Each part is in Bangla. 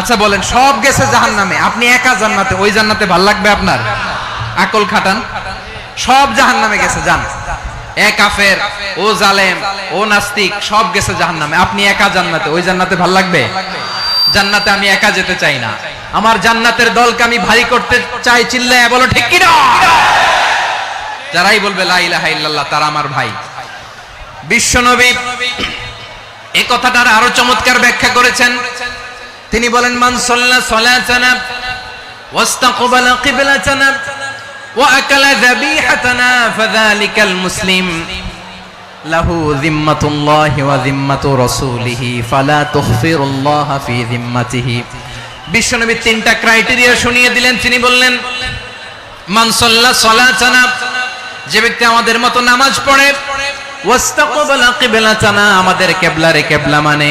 আচ্ছা বলেন, সব গেছে জাহান নামে আপনি একা জান্নাতে, ওই জান্নাতে ভালো লাগবে আপনার? আকল খাটান। সব জাহান নামে গেছে জান ও জালেম, ও নাস্তিক, সব গেছে জাহান নামে আপনি একা জান্নাতে, ওই জান্নাতে ভালো লাগবে? জান্নাতে আমি একা যেতে চাই না। আমার জান্নাতের দলকে আমি ভারী করতে চাই চিল্লায় বলো, ঠিক কি না? যারাই বলবে, লা ইল্লাল্লাহ তারা আমার ভাই। বিশ্বনবী এই কথাটার আরও চমৎকার ব্যাখ্যা করেছেন। তিনি বলেন, মান সাল্লা ওয়াস্তাকবালা কিবলাতানা ওয়া আকালা যাবিহাতানা ফাযালিকাল মুসলিম। লাহু যিম্মাতুল্লাহি ওয়া যিম্মাতু রাসূলিহি, ফালা তুখফিরুল্লাহ ফি যিম্মাতিহি। বিশ্বনবী তিনটা ক্রাইটেরিয়া শুনিয়ে দিলেন। তিনি বললেন, মান সাল্লা সালাতানা, যে ব্যক্তি আমাদের মতো নামাজ পড়ে, ওয়াস্তাকবালা কিবলাতানা আমাদের কিবলারে কিবলা মানে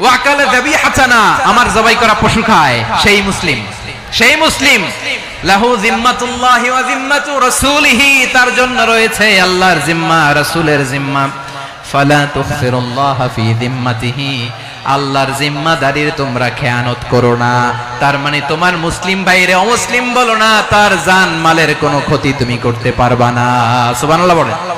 ওয়াকালে দাবি হাসানা আমার জবাই করা পশু খায়। সেই মুসলিম। সেই মুসলিম। লাহু জিম্মাতুল্লাহি ওয়া জিম্মাতু রাসূলিহি তার জন্য রয়েছে আল্লাহর জিম্মা রাসূলের জিম্মা। ফালা তুখফিরুল্লাহ ফি জিম্মাতিহি আল্লাহর জিম্মাদারির তোমরা খেয়ানত করো না। তার মানে তোমার মুসলিম বাইরে অমুসলিম বলো না তার জান মালের কোনো ক্ষতি তুমি করতে পারবা না। সুবহানাল্লাহ বলেন।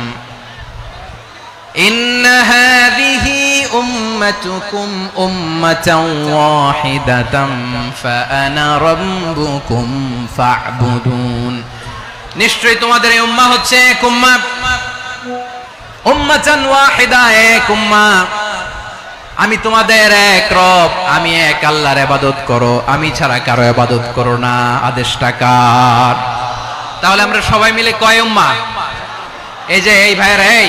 إن هذه أمتكم أمة واحدة فأنا ربكم فاعبدون নিশ্চয়ই তোমাদের এই উম্মাহ হচ্ছে এক উম্মাহ উম্মাতান ওয়াহিদা এক উম্মাহ আমি তোমাদের এক রব আমি এক আল্লাহর ইবাদত করো আমি ছাড়া কারো ইবাদত করো না আদেশটা কার তাহলে আমরা সবাই মিলে কয় উম্মাহ এই যে এই ভাইয়ের এই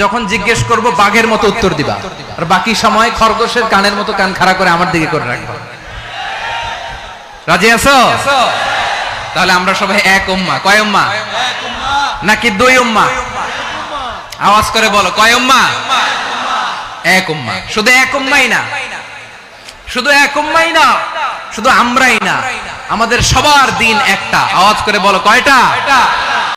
যখন জিজ্ঞেস করব, বাঘের মতো উত্তর দিবা। আর বাকি সময় খরগোশের কানের মতো কান খাড়া করে আমার দিকে করে রাখবা। রাজি আছো? তাহলে আমরা সবাই এক উম্মা। কয় উম্মা? নাকি দুই উম্মা? আওয়াজ করে বলো, কয় উম্মা? এক উম্মা। শুধু এক উম্মাই না। শুধু এক উম্মাই না, শুধু আমরাই না। আমাদের সবার দিন একটা। আওয়াজ করে বলো, কয়টা?